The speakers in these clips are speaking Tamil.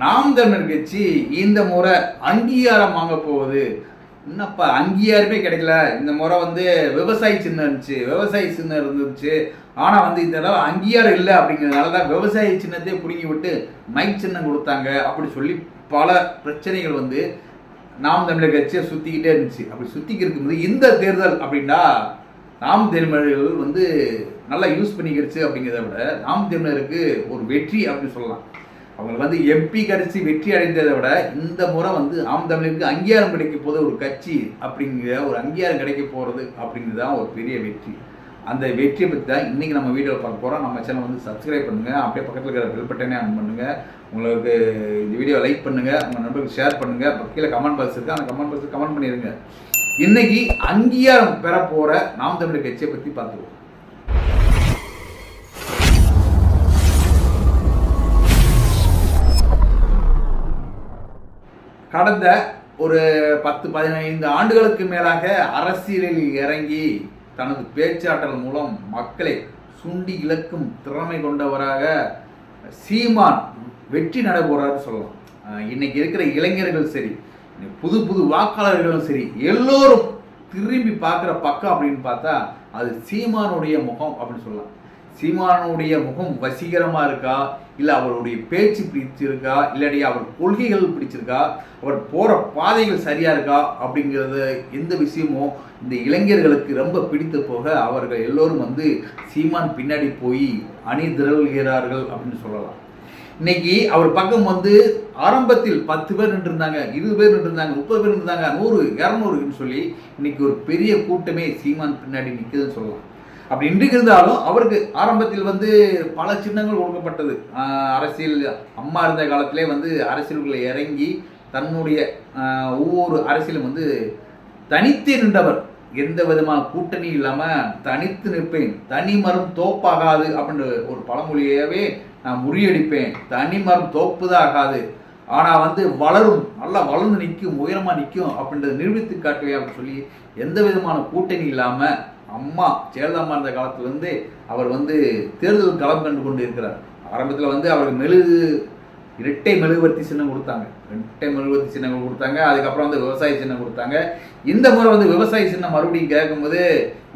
நாம் தமிழர் கட்சி இந்த முறை அங்கீகாரம் வாங்க போகுது. என்னப்பா அங்கீகாரமே கிடைக்கல. இந்த முறை வந்து விவசாய சின்னம் இருந்துச்சு விவசாய சின்னம் இருந்துச்சு ஆனால் வந்து இந்த தடவை அங்கீகாரம் இல்லை அப்படிங்கிறதுனால தான் விவசாய சின்னத்தையே பிடுங்கி விட்டு மைக் சின்னம் கொடுத்தாங்க அப்படி சொல்லி பல பிரச்சனைகள் வந்து நாம் தமிழர் கட்சியை சுற்றிக்கிட்டே இருந்துச்சு. அப்படி சுற்றிக்கிட்டு இருக்கும்போது இந்த தேர்தல் அப்படின்னா நாம் தமிழர்கள் வந்து நல்லா யூஸ் பண்ணிக்கிடுச்சு அப்படிங்கிறத விட நாம் தமிழருக்கு ஒரு வெற்றி அப்படின்னு சொல்லலாம். அவங்களுக்கு வந்து எம்பி கடிச்சு வெற்றி அடைந்ததை விட இந்த முறை வந்து ஆம் தமிழருக்கு அங்கீகாரம் கிடைக்க போது ஒரு கட்சி அப்படிங்கிற ஒரு அங்கீகாரம் கிடைக்க போகிறது அப்படிங்கிறது தான் ஒரு பெரிய வெற்றி. அந்த வெற்றியை பற்றி தான் இன்றைக்கி நம்ம வீடியோவில் பார்க்க போகிறோம் நம்ம சேனல் வந்து சப்ஸ்கிரைப் பண்ணுங்கள் அப்படியே பக்கத்தில் இருக்கிற பெல் பட்டனே ஆன் பண்ணுங்கள் உங்களுக்கு இந்த வீடியோ லைக் பண்ணுங்கள் உங்கள் நண்பர்களுக்கு ஷேர் பண்ணுங்கள் அப்புறம் கீழே கமெண்ட் பாக்ஸ் இருக்குது அந்த கமெண்ட் பாக்ஸில் கமெண்ட் பண்ணிடுங்க இன்றைக்கி அங்கீகாரம் பெற போகிற நாம் தமிழர் கட்சியை பற்றி பார்த்துருவோம். கடந்த ஒரு பத்து பதினைந்து ஆண்டுகளுக்கு மேலாக அரசியலில் இறங்கி தனது பேச்சாற்றல் மூலம் மக்களை சுண்டி இழக்கும் திறமை கொண்டவராக சீமான் வெற்றி நடைபெறாரு சொல்லலாம். இன்னைக்கு இருக்கிற இளைஞர்கள் சரி புது புது வாக்காளர்களும் சரி எல்லோரும் திரும்பி பார்க்குற பக்கம் அப்படின்னு பார்த்தா அது சீமானுடைய முகம் அப்படின்னு சொல்லலாம். சீமானுடைய முகம் வசீகரமாக இருக்கா? இல்லை அவருடைய பேச்சு பிடிச்சிருக்கா? இல்லாட்டி அவர் கொள்கைகள் பிடிச்சிருக்கா? அவர் போகிற பாதைகள் சரியாக இருக்கா? அப்படிங்கிறது எந்த விஷயமும் இந்த இளைஞர்களுக்கு ரொம்ப பிடித்து போக அவர்கள் எல்லோரும் வந்து சீமான் பின்னாடி போய் அணி திரள்கிறார்கள் அப்படின்னு சொல்லலாம். இன்னைக்கு அவர் பக்கம் வந்து ஆரம்பத்தில் பத்து பேர் நின்றுருந்தாங்க இருபது பேர் நின்றுருந்தாங்க முப்பது பேர் நின்றுருந்தாங்க நூறு இரநூறுன்னு சொல்லி இன்னைக்கு ஒரு பெரிய கூட்டமே சீமான் பின்னாடி நிற்குதுன்னு சொல்லலாம். அப்படி இன்றைக்கு இருந்தாலும் அவருக்கு ஆரம்பத்தில் வந்து பல சின்னங்கள் கொடுக்கப்பட்டது. அரசியல் அம்மா இருந்த காலத்திலே வந்து அரசியல்களை இறங்கி தன்னுடைய ஒவ்வொரு அரசியலும் வந்து தனித்து நின்றவர். எந்த விதமான கூட்டணி இல்லாமல் தனித்து நிற்பேன். தனி மரம் தோப்பாகாது அப்படின்ற ஒரு பழமொழியவே நான் முறியடிப்பேன். தனி மரம் தோப்புதான் ஆகாது. ஆனால் வந்து வளரும் நல்லா வளர்ந்து நிற்கும் உயரமாக நிற்கும் அப்படின்றத நிரூபித்து காட்டுவேன் அப்படின்னு சொல்லி எந்த விதமான கூட்டணி இல்லாமல் அம்மா ஜெயலலிதா இருந்த காலத்துலேருந்து அவர் வந்து தேர்தல் களம் கண்டு கொண்டு இருக்கிறார் ஆரம்பத்தில் வந்து அவருக்கு மெழுகு இரட்டை மெழுகுவர்த்தி சின்னம் கொடுத்தாங்க. இரட்டை மெழுகுவர்த்தி சின்னம் கொடுத்தாங்க அதுக்கப்புறம் வந்து விவசாய சின்னம் கொடுத்தாங்க. இந்த முறை வந்து விவசாய சின்னம் மறுபடியும் கேட்கும்போது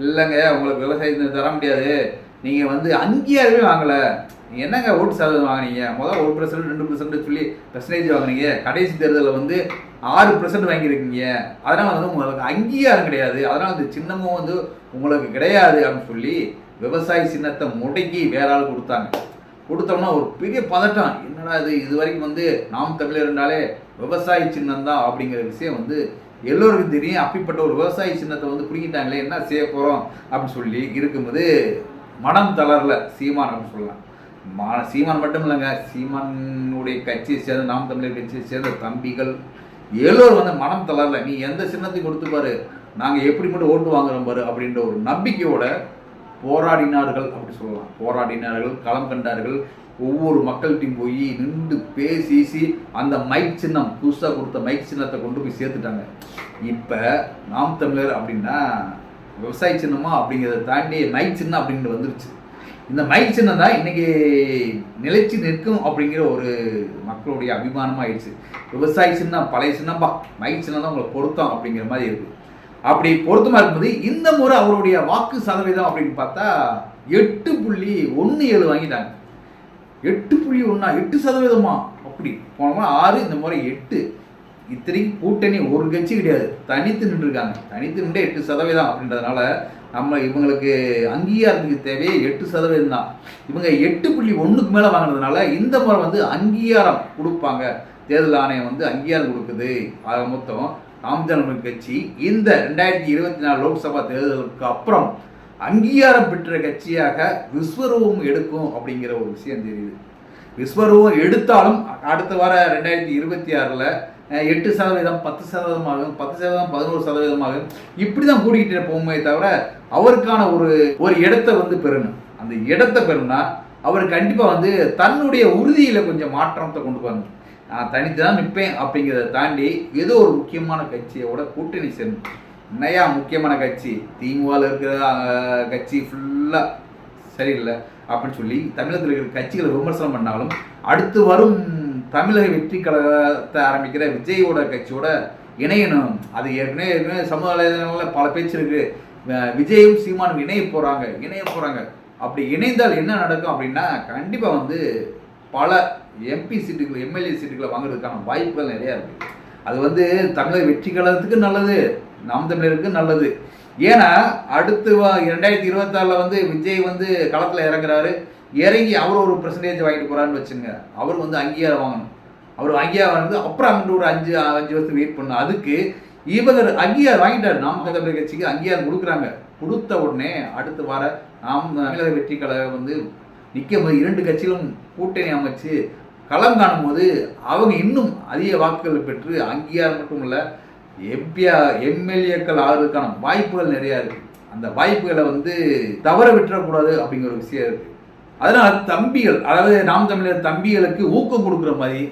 இல்லைங்க உங்களுக்கு விவசாய சின்னம் தர முடியாது. நீங்கள் வந்து அங்கீகாரமே வாங்கலை. என்னங்க ஓட்டு சதவீதம் வாங்குனீங்க? முதல்ல ஒரு பர்சன்ட் ரெண்டு பர்சன்ட் சொல்லி பெர்சன்டேஜ் வாங்கினீங்க. கடைசி தேர்தலில் வந்து ஆறு பர்சன்ட் வாங்கியிருக்கீங்க. அதனால் வந்து உங்களுக்கு அங்கீகாரம் கிடையாது. அதனால் அந்த சின்னமும் வந்து உங்களுக்கு கிடையாது அப்படின்னு சொல்லி விவசாய சின்னத்தை முடக்கி வேற ஆள் கொடுத்தாங்க. கொடுத்தோம்னா ஒரு பெரிய பதட்டம். என்னடா இது? இது வரைக்கும் வந்து நாம் தமிழர்னாலே விவசாய சின்னம் தான் அப்படிங்கிற விஷயம் வந்து எல்லோருக்கும் தெரியும். அப்படிப்பட்ட ஒரு விவசாய சின்னத்தை வந்து பிடிக்கிட்டாங்களே என்ன செய்ய போகிறோம் அப்படின்னு சொல்லி இருக்கும்போது மனம் தளரல சீமான் அப்படின்னு சொல்லலாம். மா சீமான் மட்டும் இல்லைங்க சீமானுடைய கட்சியை சேர்ந்த நாம் தமிழர் கட்சியை சேர்ந்த தம்பிகள் எல்லோரும் வந்து மனம் தளரல. நீ எந்த சின்னத்தையும் கொடுத்து பாரு. நாங்கள் எப்படி மட்டும் ஓட்டு வாங்குறோம் பாரு அப்படின்ற ஒரு நம்பிக்கையோட போராடினார்கள் அப்படி சொல்லலாம். போராடினார்கள் களம் கண்டார்கள். ஒவ்வொரு மக்கள்கிட்டையும் போய் நின்று பேசி அந்த மைக் சின்னம் புதுசாக கொடுத்த மைக் சின்னத்தை கொண்டு போய் சேர்த்துட்டாங்க. இப்போ நாம் தமிழர் அப்படின்னா விவசாய சின்னமா அப்படிங்கிறத தாண்டி மைக் சின்னம் அப்படின்ட்டு வந்துருச்சு. இந்த மைக் சின்னம் தான் இன்னைக்கு நிலைச்சு நிற்கும் அப்படிங்கிற ஒரு மக்களுடைய அபிமானமாக ஆயிடுச்சு. விவசாய சின்னம் பழைய சின்னம்பா மைக் சின்னம் தான் உங்களை பொருத்தம் அப்படிங்கிற மாதிரி இருக்குது அப்படி பொருத்தமா இருக்கும்போது இந்த முறை அவருடைய வாக்கு சதவீதம் அப்படின்னு பார்த்தா எட்டு புள்ளி ஒன்று ஏழு வாங்கிட்டாங்க. எட்டு புள்ளி ஒன்றா எட்டு சதவீதமா? அப்படி. போனோம்னா ஆறு இந்த முறை எட்டு. இத்தனைக்கு கூட்டணி ஒரு கட்சி கிடையாது. தனித்து நின்றுருக்காங்க. தனித்து நின்று எட்டு சதவீதம் அப்படின்றதுனால நம்ம இவங்களுக்கு அங்கீகாரத்துக்கு தேவையே எட்டு சதவீதம் தான். இவங்க எட்டு புள்ளி ஒன்றுக்கு மேலே வாங்கினதுனால இந்த முறை வந்து அங்கீகாரம் கொடுப்பாங்க. தேர்தல் ஆணையம் வந்து அங்கீகாரம் கொடுக்குது. ஆக மொத்தம் ஆம் தமிழர் கட்சி இந்த ரெண்டாயிரத்தி இருபத்தி நாலு லோக்சபா தேர்தலுக்கு அப்புறம் அங்கீகாரம் பெற்ற கட்சியாக விஸ்வரூபம் எடுக்கும் அப்படிங்கிற ஒரு விஷயம் தெரியுது. விஸ்வரூபம் எடுத்தாலும் அடுத்த வார ரெண்டாயிரத்தி இருபத்தி ஆறில் எட்டு சதவீதம் பத்து சதவீதமாகும் பத்து சதவீதம் பதினோரு சதவீதமாகும் இப்படி தான் கூட்டிகிட்டு போகுமே தவிர அவருக்கான ஒரு ஒரு இடத்த வந்து பெறணும். அந்த இடத்த பெறணும்னா அவர் கண்டிப்பாக வந்து தன்னுடைய உறுதியில் கொஞ்சம் மாற்றத்தை கொண்டு வரணும் நான் தனித்து தான் நிற்பேன் அப்படிங்கிறத தாண்டி ஏதோ ஒரு முக்கியமான கட்சியோட கூட்டணி சேரணும் நிறையா முக்கியமான கட்சி? திமுகவில் இருக்கிற கட்சி ஃபுல்லாக சரியில்லை அப்படின்னு சொல்லி தமிழகத்தில் இருக்கிற கட்சிகளை விமர்சனம் பண்ணாலும் அடுத்து வரும் தமிழக வெற்றி கழகத்தை ஆரம்பிக்கிற விஜயோட கட்சியோட இணையணும் அது ஏற்கனவே ஏற்கனவே சமூக வலைதளங்களில் பல பேச்சு இருக்கு. விஜயும் சீமானும் இணைய போகிறாங்க இணைய போகிறாங்க அப்படி இணைந்தால் என்ன நடக்கும் அப்படின்னா கண்டிப்பாக வந்து பல எம்பி சீட்டுகள் எம்எல்ஏ சீட்டுகளை வாங்குறதுக்கான வாய்ப்புகள் நிறையா இருக்குது அது வந்து தமிழக வெற்றி கழகத்துக்கு நல்லது நாம் தமிழருக்கு நல்லது. ஏன்னா அடுத்து இரண்டாயிரத்தி இருபத்தாறில் வந்து விஜய் வந்து களத்தில் இறங்குறாரு. இறங்கி அவர் ஒரு பெர்சன்டேஜ் வாங்கிட்டு போகிறான்னு வச்சுங்க அவர் வந்து அங்கீகாரம் வாங்கணும். அவர் அங்கீகாரம் வந்து அப்புறம் அங்கிட்டு ஒரு அஞ்சு அஞ்சு வருஷத்துக்கு வெயிட் பண்ணணும். அதுக்கு இவர் அங்கீகாரம் வாங்கிட்டார். நாம் தமிழர் கட்சிக்கு அங்கீகாரம் கொடுக்குறாங்க. கொடுத்த உடனே அடுத்து வர நாம் தமிழக வெற்றி கழகம் வந்து நிற்கும் போது இரண்டு கட்சிகளும் கூட்டணி அமைச்சு களம் காணும் போது அவங்க இன்னும் அதிக வாக்குகள் பெற்று அங்கீகாரம் மட்டும் இல்லை எம்பியா எம்எல்ஏக்கள் ஆகிறதுக்கான வாய்ப்புகள் நிறையா இருக்குது அந்த வாய்ப்புகளை வந்து தவற விட்டுறக்கூடாது அப்படிங்கிற ஒரு விஷயம் இருக்குது அதனால் தம்பிகள் அதாவது நாம் தமிழர் தம்பிகளுக்கு ஊக்கம் கொடுக்குற மாதிரி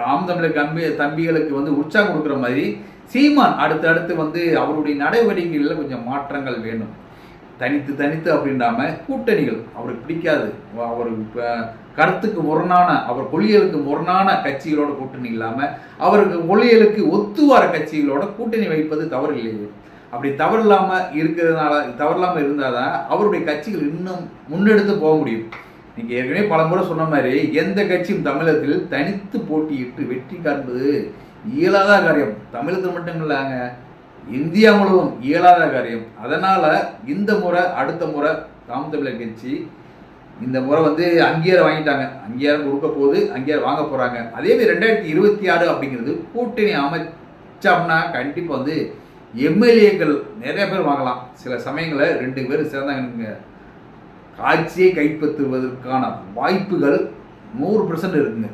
நாம் தமிழர் கம்பி தம்பிகளுக்கு வந்து உற்சாகம் கொடுக்குற மாதிரி சீமான் அடுத்தடுத்து வந்து அவருடைய நடவடிக்கைகளில் கொஞ்சம் மாற்றங்கள் வேணும். தனித்து தனித்து அப்படின்றாம கூட்டணிகள் அவருக்கு பிடிக்காது. அவர் கருத்துக்கு முரணான அவர் கொள்கைகளுக்கு முரணான கட்சிகளோட கூட்டணி இல்லாமல் அவருக்கு கொள்கைகளுக்கு ஒத்து வர கட்சிகளோட கூட்டணி வைப்பது தவறு இல்லையே அப்படி தவறு இல்லாமல் இருக்கிறதுனால தவறு இருந்தால் தான் அவருடைய கட்சிகள் இன்னும் முன்னெடுத்து போக முடியும். நீங்க ஏற்கனவே பல முறை சொன்ன மாதிரி எந்த கட்சியும் தமிழகத்தில் தனித்து போட்டியிட்டு வெற்றி காண்பது இயலாத காரியம். தமிழகத்தில் மட்டும் இல்லைங்க இந்தியா முழுவதும் இயலாத காரியம். அதனால இந்த முறை அடுத்த முறை தாம் தமிழர் கட்சி இந்த முறை வந்து அங்கீகாரம் வாங்கிட்டாங்க. அங்கீகாரம் கொடுக்க போகுது அங்கீகாரம் வாங்க போறாங்க. அதே மாதிரி ரெண்டாயிரத்தி இருபத்தி ஆறு அப்படிங்கிறது கூட்டணி அமைச்சோம்னா கண்டிப்பா வந்து எம்எல்ஏக்கள் நிறைய பேர் வாங்கலாம். சில சமயங்களில் ரெண்டு பேர் சேர்ந்தாங்க ஆட்சியை கைப்பற்றுவதற்கான வாய்ப்புகள் நூறு இருக்குங்க.